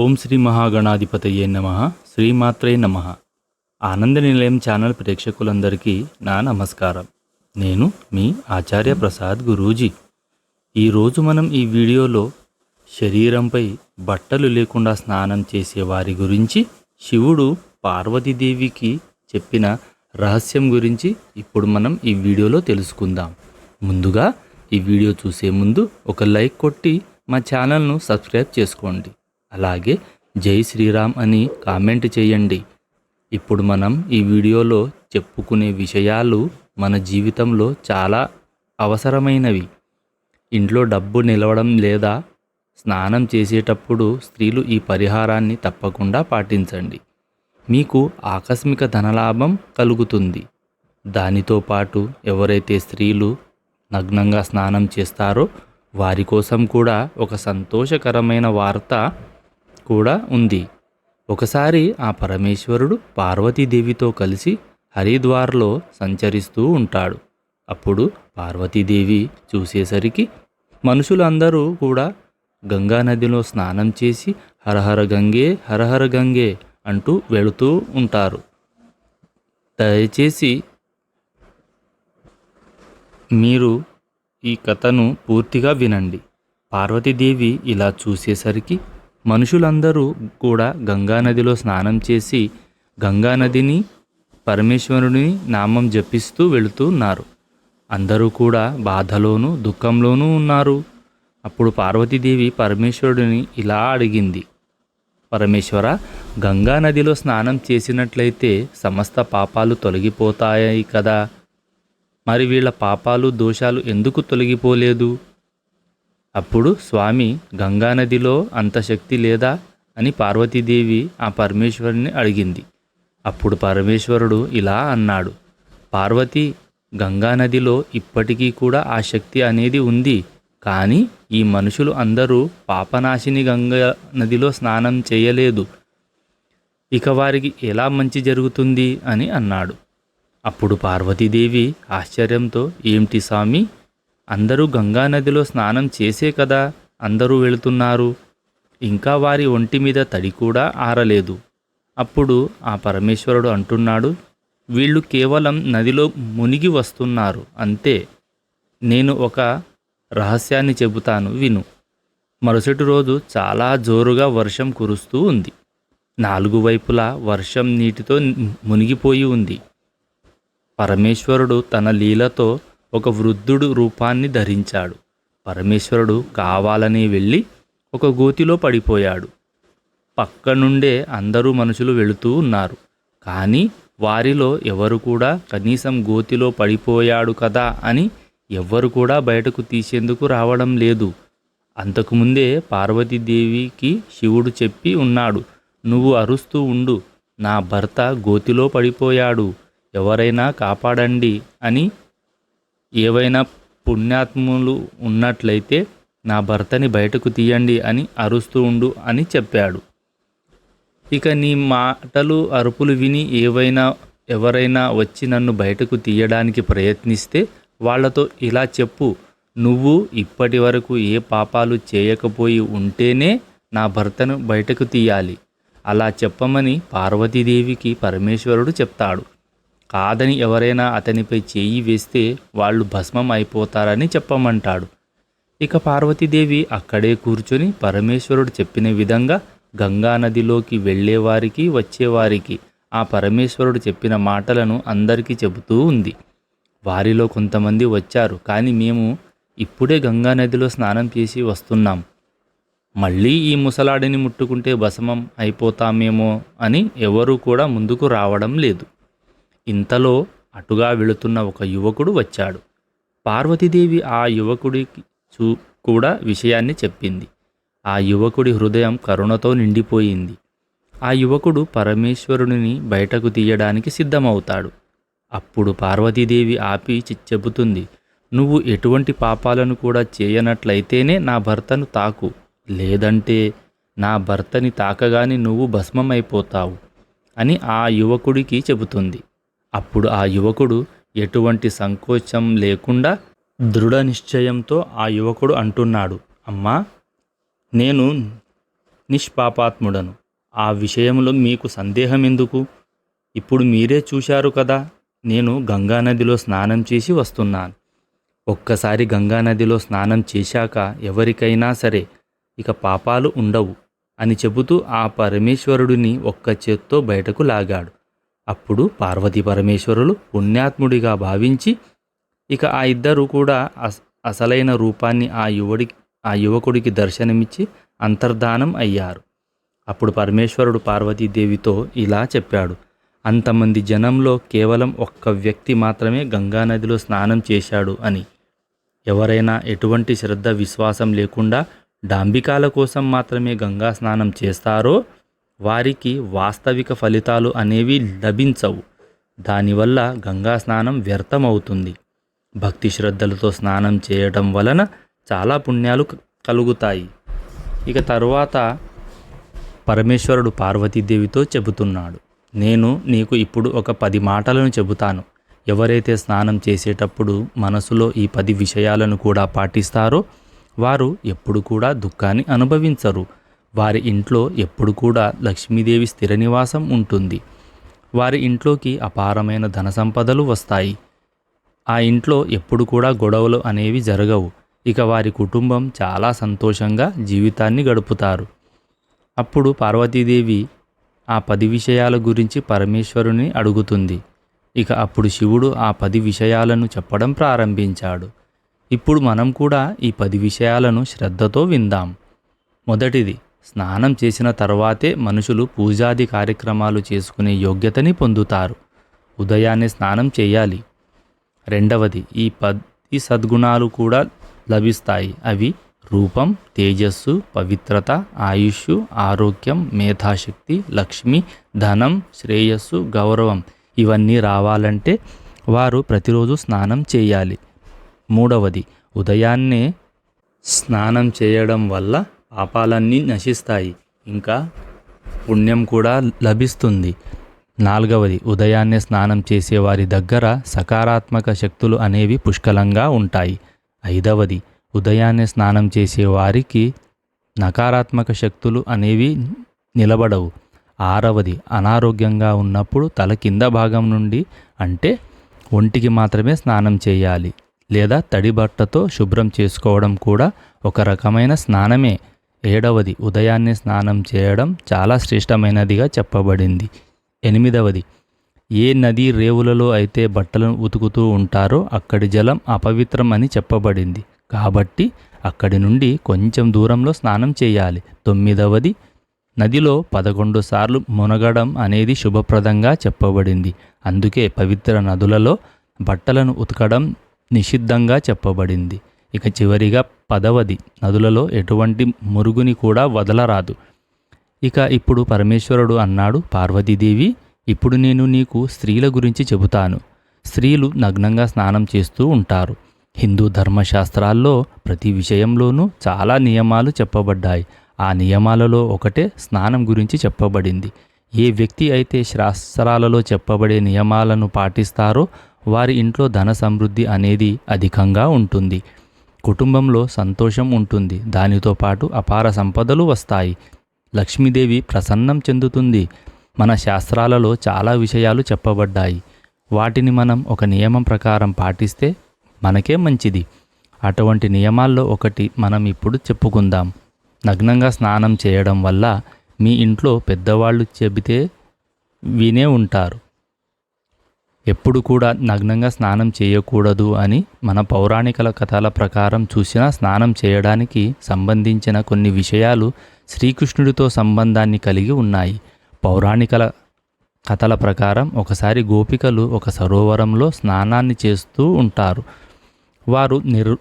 ఓం శ్రీ మహాగణాధిపతయే నమ శ్రీమాత్రే నమ. ఆనంద నిలయం ఛానల్ ప్రేక్షకులందరికీ నా నమస్కారం. నేను మీ ఆచార్య ప్రసాద్ గురూజీ. ఈరోజు మనం ఈ వీడియోలో శరీరంపై బట్టలు లేకుండా స్నానం చేసే వారి గురించి శివుడు పార్వతీదేవికి చెప్పిన రహస్యం గురించి ఇప్పుడు మనం ఈ వీడియోలో తెలుసుకుందాం. ముందుగా ఈ వీడియో చూసే ముందు ఒక లైక్ కొట్టి మా ఛానల్ను సబ్స్క్రైబ్ చేసుకోండి. అలాగే జై శ్రీరామ్ అని కామెంట్ చేయండి. ఇప్పుడు మనం ఈ వీడియోలో చెప్పుకునే విషయాలు మన జీవితంలో చాలా అవసరమైనవి. ఇంట్లో డబ్బు నిలవడం లేదా స్నానం చేసేటప్పుడు స్త్రీలు ఈ పరిహారాన్ని తప్పకుండా పాటించండి. మీకు ఆకస్మిక ధనలాభం కలుగుతుంది. దానితో పాటు ఎవరైతే స్త్రీలు నగ్నంగా స్నానం చేస్తారో వారి కోసం కూడా ఒక సంతోషకరమైన వార్త కూడా ఉంది. ఒకసారి ఆ పరమేశ్వరుడు పార్వతీదేవితో కలిసి హరిద్వార్లో సంచరిస్తూ ఉంటాడు. అప్పుడు పార్వతీదేవి చూసేసరికి మనుషులందరూ కూడా గంగా నదిలో స్నానం చేసి హరహర గంగే హరహర గంగే అంటూ వెళుతూ ఉంటారు. దయచేసి మీరు ఈ కథను పూర్తిగా వినండి. పార్వతీదేవి ఇలా చూసేసరికి మనుషులందరూ కూడా గంగానదిలో స్నానం చేసి గంగానదిని పరమేశ్వరుని నామం జపిస్తూ వెళుతున్నారు అందరూ కూడా బాధలోనూ దుఃఖంలోనూ ఉన్నారు. అప్పుడు పార్వతీదేవి పరమేశ్వరుడిని ఇలా అడిగింది. పరమేశ్వర గంగా నదిలో స్నానం చేసినట్లయితే సమస్త పాపాలు తొలగిపోతాయి కదా. మరి వీళ్ళ పాపాలు దోషాలు ఎందుకు తొలగిపోలేదు? అప్పుడు స్వామి గంగానదిలో అంత శక్తి లేదా? అని పార్వతీదేవి ఆ పరమేశ్వరుని అడిగింది. అప్పుడు పరమేశ్వరుడు ఇలా అన్నాడు పార్వతి గంగానదిలో ఇప్పటికీ కూడా ఆ శక్తి అనేది ఉంది. కానీ ఈ మనుషులు అందరూ పాపనాశిని గంగా నదిలో స్నానం చేయలేదు. ఇక వారికి ఎలా మంచి జరుగుతుంది? అని అన్నాడు. అప్పుడు పార్వతీదేవి ఆశ్చర్యంతో ఏమిటి స్వామి? అందరూ గంగా నదిలో స్నానం చేసే కదా అందరూ వెళుతున్నారు. ఇంకా వారి ఒంటి మీద తడి కూడా ఆరలేదు. అప్పుడు ఆ పరమేశ్వరుడు అంటున్నాడు వీళ్ళు కేవలం నదిలో మునిగి వస్తున్నారు అంతే. నేను ఒక రహస్యాన్ని చెబుతాను విను. మరుసటి రోజు చాలా జోరుగా వర్షం కురుస్తూ ఉంది. నాలుగు వైపులా వర్షం నీటితో మునిగిపోయి ఉంది. పరమేశ్వరుడు తన లీలతో ఒక వృద్ధుడు రూపాన్ని ధరించాడు. పరమేశ్వరుడు కావాలని వెళ్ళి ఒక గోతిలో పడిపోయాడు. పక్క నుండే అందరూ మనుషులు వెళుతూ ఉన్నారు. కానీ వారిలో ఎవరు కూడా కనీసం గోతిలో పడిపోయాడు కదా అని ఎవ్వరు కూడా బయటకు తీసేందుకు రావడం లేదు. అంతకుముందే పార్వతీదేవికి శివుడు చెప్పి ఉన్నాడు నువ్వు అరుస్తూ ఉండు నా భర్త గోతిలో పడిపోయాడు ఎవరైనా కాపాడండి అని ఏవైనా పుణ్యాత్ములు ఉన్నట్లయితే నా భర్తని బయటకు తీయండి అని అరుస్తూ ఉండు అని చెప్పాడు. ఇక నీ మాటలు అరుపులు విని ఏవైనా ఎవరైనా వచ్చి నన్ను బయటకు తీయడానికి ప్రయత్నిస్తే వాళ్ళతో ఇలా చెప్పు. నువ్వు ఇప్పటి వరకు ఏ పాపాలు చేయకపోయి ఉంటేనే నా భర్తను బయటకు తీయాలి. అలా చెప్పమని పార్వతీదేవికి పరమేశ్వరుడు చెప్తాడు. కాదని ఎవరైనా అతనిపై చేయి వేస్తే వాళ్ళు భస్మం అయిపోతారని చెప్పమంటాడు. ఇక పార్వతీదేవి అక్కడే కూర్చొని పరమేశ్వరుడు చెప్పిన విధంగా గంగా నదిలోకి వెళ్ళేవారికి వచ్చేవారికి ఆ పరమేశ్వరుడు చెప్పిన మాటలను అందరికీ చెబుతూ ఉంది. వారిలో కొంతమంది వచ్చారు కానీ మేము ఇప్పుడే గంగా నదిలో స్నానం చేసి వస్తున్నాం. మళ్ళీ ఈ ముసలాడిని ముట్టుకుంటే భస్మం అయిపోతామేమో అని ఎవరూ కూడా ముందుకు రావడం లేదు. ఇంతలో అటుగా వెళుతున్న ఒక యువకుడు వచ్చాడు. పార్వతీదేవి ఆ యువకుడికి చూ కూడా విషయాన్ని చెప్పింది. ఆ యువకుడి హృదయం కరుణతో నిండిపోయింది. ఆ యువకుడు పరమేశ్వరుడిని బయటకు తీయడానికి సిద్ధమవుతాడు. అప్పుడు పార్వతీదేవి ఆపి చెబుతుంది నువ్వు ఎటువంటి పాపాలను కూడా చేయనట్లయితేనే నా భర్తను తాకు. లేదంటే నా భర్తని తాకగాని నువ్వు భస్మమైపోతావు అని ఆ యువకుడికి చెబుతుంది. అప్పుడు ఆ యువకుడు ఎటువంటి సంకోచం లేకుండా దృఢ నిశ్చయంతో ఆ యువకుడు అంటున్నాడు అమ్మా నేను నిష్పాపాత్ముడను. ఆ విషయంలో మీకు సందేహం ఎందుకు ఇప్పుడు మీరే చూశారు కదా నేను గంగానదిలో స్నానం చేసి వస్తున్నాను. ఒక్కసారి గంగానదిలో స్నానం చేశాక ఎవరికైనా సరే ఇక పాపాలు ఉండవు అని చెబుతూ ఆ పరమేశ్వరుడిని ఒక్క చేత్తో బయటకు లాగాడు. అప్పుడు పార్వతీ పరమేశ్వరులు పుణ్యాత్ముడిగా భావించి ఇక ఆ ఇద్దరు కూడా అస్ అసలైన రూపాన్ని ఆ యువడి ఆ యువకుడికి దర్శనమిచ్చి అంతర్ధానం అయ్యారు. అప్పుడు పరమేశ్వరుడు పార్వతీదేవితో ఇలా చెప్పాడు. అంతమంది జనంలో కేవలం ఒక్క వ్యక్తి మాత్రమే గంగానదిలో స్నానం చేశాడు అని. ఎవరైనా ఎటువంటి శ్రద్ధ విశ్వాసం లేకుండా డాంబికాల కోసం మాత్రమే గంగా స్నానం చేస్తారో వారికి వాస్తవిక ఫలితాలు అనేవి లభించవు. దానివల్ల గంగా స్నానం వ్యర్థమవుతుంది. భక్తి శ్రద్ధలతో స్నానం చేయడం వలన చాలా పుణ్యాలు కలుగుతాయి. ఇక తరువాత పరమేశ్వరుడు పార్వతీదేవితో చెబుతున్నాడు. నేను నీకు ఇప్పుడు ఒక పది మాటలను చెబుతాను. ఎవరైతే స్నానం చేసేటప్పుడు మనసులో ఈ పది విషయాలను కూడా పాటిస్తారో వారు ఎప్పుడు కూడా దుఃఖాన్ని అనుభవించరు. వారి ఇంట్లో ఎప్పుడు కూడా లక్ష్మీదేవి స్థిర నివాసం ఉంటుంది. వారి ఇంట్లోకి అపారమైన ధన సంపదలు వస్తాయి. ఆ ఇంట్లో ఎప్పుడు కూడా గొడవలు అనేవి జరగవు. ఇక వారి కుటుంబం చాలా సంతోషంగా జీవితాన్ని గడుపుతారు. అప్పుడు పార్వతీదేవి ఆ పది విషయాల గురించి పరమేశ్వరుని అడుగుతుంది. ఇక అప్పుడు శివుడు ఆ పది విషయాలను చెప్పడం ప్రారంభించాడు. ఇప్పుడు మనం కూడా ఈ పది విషయాలను శ్రద్ధతో విందాం. మొదటిది స్నానం చేసిన తర్వాతే మనుషులు పూజాది కార్యక్రమాలు చేసుకునే యోగ్యతని పొందుతారు. ఉదయాన్నే స్నానం చేయాలి. రెండవది ఈ పది సద్గుణాలు కూడా లభిస్తాయి. అవి రూపం తేజస్సు పవిత్రత ఆయుష్ ఆరోగ్యం మేధాశక్తి లక్ష్మి ధనం శ్రేయస్సు గౌరవం ఇవన్నీ రావాలంటే వారు ప్రతిరోజు స్నానం చేయాలి. మూడవది ఉదయాన్నే స్నానం చేయడం వల్ల పాపాలన్నీ నశిస్తాయి. ఇంకా పుణ్యం కూడా లభిస్తుంది. నాలుగవది ఉదయాన్నే స్నానం చేసే వారి దగ్గర సకారాత్మక శక్తులు అనేవి పుష్కలంగా ఉంటాయి. ఐదవది ఉదయాన్నే స్నానం చేసే వారికి నకారాత్మక శక్తులు అనేవి నిలబడవు. ఆరవది అనారోగ్యంగా ఉన్నప్పుడు తల కింద భాగం నుండి అంటే ఒంటికి మాత్రమే స్నానం చేయాలి. లేదా తడి బట్టతో శుభ్రం చేసుకోవడం కూడా ఒక రకమైన స్నానమే. ఏడవది ఉదయాన్నే స్నానం చేయడం చాలా శ్రేష్టమైనదిగా చెప్పబడింది. ఎనిమిదవది ఏ నదీ రేవులలో అయితే బట్టలను ఉతుకుతూ ఉంటారో అక్కడి జలం అపవిత్రం అని చెప్పబడింది. కాబట్టి అక్కడి నుండి కొంచెం దూరంలో స్నానం చేయాలి. తొమ్మిదవది నదిలో పదకొండు సార్లు మునగడం అనేది శుభప్రదంగా చెప్పబడింది. అందుకే పవిత్ర నదులలో బట్టలను ఉతకడం నిషిద్ధంగా చెప్పబడింది. ఇక చివరిగా పదవది. నదులలో ఎటువంటి మురుగుని కూడా వదలరాదు. ఇక ఇప్పుడు పరమేశ్వరుడు అన్నాడు పార్వతీదేవి ఇప్పుడు నేను నీకు స్త్రీల గురించి చెబుతాను. స్త్రీలు నగ్నంగా స్నానం చేస్తూ ఉంటారు. హిందూ ధర్మశాస్త్రాల్లో ప్రతి విషయంలోనూ చాలా నియమాలు చెప్పబడ్డాయి. ఆ నియమాలలో ఒకటే స్నానం గురించి చెప్పబడింది. ఏ వ్యక్తి అయితే శాస్త్రాలలో చెప్పబడే నియమాలను పాటిస్తారో వారి ఇంట్లో ధన సమృద్ధి అనేది అధికంగా ఉంటుంది. కుటుంబంలో సంతోషం ఉంటుంది. దానితో పాటు అపార సంపదలు వస్తాయి. లక్ష్మీదేవి ప్రసన్నం చెందుతుంది. మన శాస్త్రాలలో చాలా విషయాలు చెప్పబడ్డాయి. వాటిని మనం ఒక నియమం ప్రకారం పాటిస్తే మనకే మంచిది. అటువంటి నియమాల్లో ఒకటి మనం ఇప్పుడు చెప్పుకుందాం. నగ్నంగా స్నానం చేయడం వల్ల మీ ఇంట్లో పెద్దవాళ్ళు చెబితే వినే ఉంటారు. ఎప్పుడు కూడా నగ్నంగా స్నానం చేయకూడదు అని మన పౌరాణికల కథల ప్రకారం చూసిన స్నానం చేయడానికి సంబంధించిన కొన్ని విషయాలు శ్రీకృష్ణుడితో సంబంధాన్ని కలిగి ఉన్నాయి. పౌరాణికల కథల ప్రకారం ఒకసారి గోపికలు ఒక సరోవరంలో స్నానాన్ని చేస్తూ ఉంటారు. వారు నిర్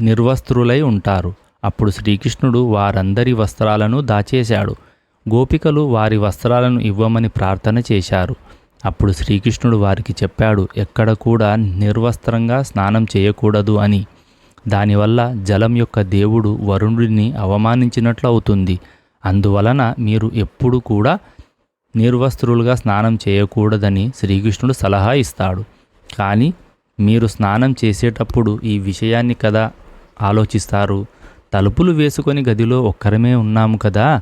నిర్వస్త్రులై ఉంటారు. అప్పుడు శ్రీకృష్ణుడు వారందరి వస్త్రాలను దాచేశాడు. గోపికలు వారి వస్త్రాలను ఇవ్వమని ప్రార్థన చేశారు. అప్పుడు శ్రీకృష్ణుడు వారికి చెప్పాడు ఎక్కడ కూడా నిర్వస్త్రంగా స్నానం చేయకూడదు అని. దానివల్ల జలం యొక్క దేవుడు వరుణుడిని అవమానించినట్లు అవుతుంది అందువలన మీరు ఎప్పుడు కూడా నిర్వస్త్రులుగా స్నానం చేయకూడదని శ్రీకృష్ణుడు సలహా ఇస్తాడు. కానీ మీరు స్నానం చేసేటప్పుడు ఈ విషయాన్ని కదా ఆలోచిస్తారు? తలుపులు వేసుకొని గదిలో ఒక్కరమే ఉన్నాము కదా?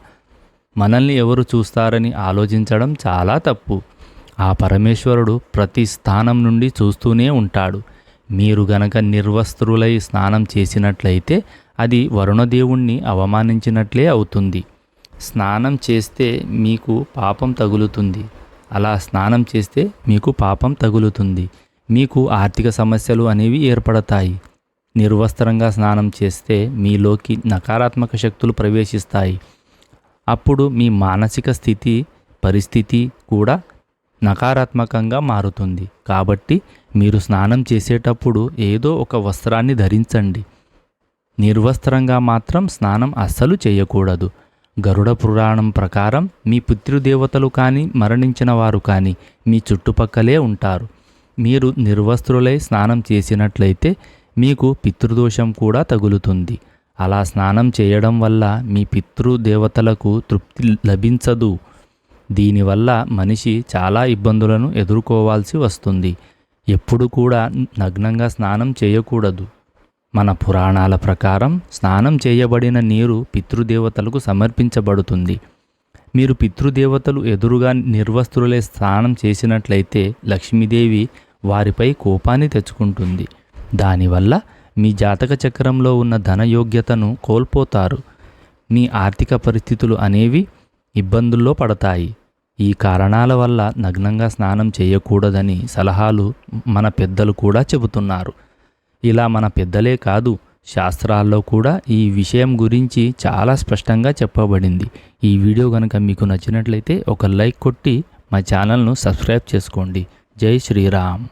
మనల్ని ఎవరు చూస్తారని ఆలోచించడం చాలా తప్పు. ఆ పరమేశ్వరుడు ప్రతి స్థానం నుండి చూస్తూనే ఉంటాడు. మీరు గనక నిర్వస్త్రులై స్నానం చేసినట్లయితే అది వరుణదేవుణ్ణి అవమానించినట్లే అవుతుంది. స్నానం చేస్తే మీకు పాపం తగులుతుంది. అలా స్నానం చేస్తే మీకు పాపం తగులుతుంది. మీకు ఆర్థిక సమస్యలు అనేవి ఏర్పడతాయి. నిర్వస్త్రంగా స్నానం చేస్తే మీలోకి నకారాత్మక శక్తులు ప్రవేశిస్తాయి. అప్పుడు మీ మానసిక స్థితి పరిస్థితి కూడా నకారాత్మకంగా మారుతుంది. కాబట్టి మీరు స్నానం చేసేటప్పుడు ఏదో ఒక వస్త్రాన్ని ధరించండి. నిర్వస్త్రంగా మాత్రం స్నానం అస్సలు చేయకూడదు. గరుడ పురాణం ప్రకారం మీ పితృదేవతలు కానీ మరణించిన వారు కానీ మీ చుట్టుపక్కలే ఉంటారు. మీరు నిర్వస్త్రులై స్నానం చేసినట్లయితే మీకు పితృదోషం కూడా తగులుతుంది. అలా స్నానం చేయడం వల్ల మీ పితృదేవతలకు తృప్తి లభించదు. దీనివల్ల మనిషి చాలా ఇబ్బందులను ఎదుర్కోవాల్సి వస్తుంది. ఎప్పుడు కూడా నగ్నంగా స్నానం చేయకూడదు. మన పురాణాల ప్రకారం స్నానం చేయబడిన నీరు పితృదేవతలకు సమర్పించబడుతుంది. మీరు పితృదేవతలు ఎదురుగా నిర్వస్త్రులే స్నానం చేసినట్లయితే లక్ష్మీదేవి వారిపై కోపాన్ని తెచ్చుకుంటుంది. దానివల్ల మీ జాతక చక్రంలో ఉన్న ధనయోగ్యతను కోల్పోతారు. మీ ఆర్థిక పరిస్థితులు అనేవి ఇబ్బందుల్లో పడతాయి. ఈ కారణాల వల్ల నగ్నంగా స్నానం చేయకూడదని సలహాలు మన పెద్దలు కూడా చెబుతున్నారు. ఇలా మన పెద్దలే కాదు శాస్త్రాల్లో కూడా ఈ విషయం గురించి చాలా స్పష్టంగా చెప్పబడింది. ఈ వీడియో కనుక మీకు నచ్చినట్లయితే ఒక లైక్ కొట్టి మా ఛానల్ను సబ్స్క్రైబ్ చేసుకోండి. జై శ్రీరామ్.